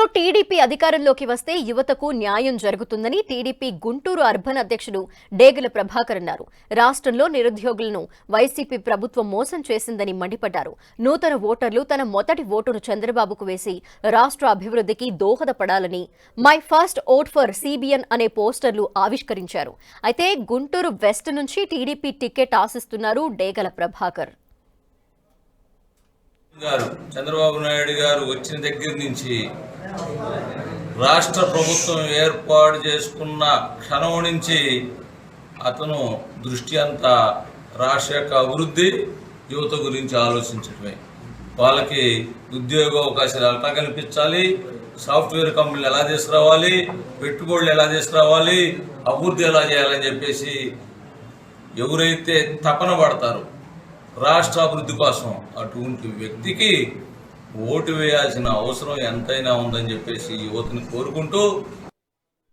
ఏపీలో టీడీపీ అధికారంలోకి వస్తే యువతకు న్యాయం జరుగుతుందని టీడీపీ గుంటూరు అర్బన్ అధ్యక్షుడు డేగల ప్రభాకర్ అన్నారు. రాష్ట్రంలో నిరుద్యోగులను వైసీపీ ప్రభుత్వం మోసం చేసిందని మండిపడ్డారు. నూతన ఓటర్లు తన మొదటి ఓటును చంద్రబాబుకు వేసి రాష్ట్ర అభివృద్ధికి దోహదపడాలని my first vote for CBN అనే పోస్టర్లు ఆవిష్కరించారు. అయితే గుంటూరు వెస్ట్ నుంచి టీడీపీ టికెట్ ఆశిస్తున్నారు డేగల ప్రభాకర్. గారు చంద్రబాబు నాయుడు గారు వచ్చిన దగ్గర నుంచి రాష్ట్ర ప్రభుత్వం ఏర్పాటు చేసుకున్న క్షణం నుంచి అతను దృష్టి అంతా రాష్ట్ర యొక్క అభివృద్ధి యువత గురించి ఆలోచించడమే. వాళ్ళకి ఉద్యోగ అవకాశాలు ఎలా కల్పించాలి సాఫ్ట్వేర్ కంపెనీలు ఎలా తీసుకురావాలి పెట్టుబడులు ఎలా తీసుకురావాలి అభివృద్ధి ఎలా చేయాలని చెప్పేసి ఎవరైతే తపన పడతారో రాష్ట్ర అభివృద్ధి కోసం అటువంటి వ్యక్తికి ఓటు వేయాల్సిన అవసరం ఎంతైనా ఉందని చెప్పేసి యువతని కోరుకుంటూ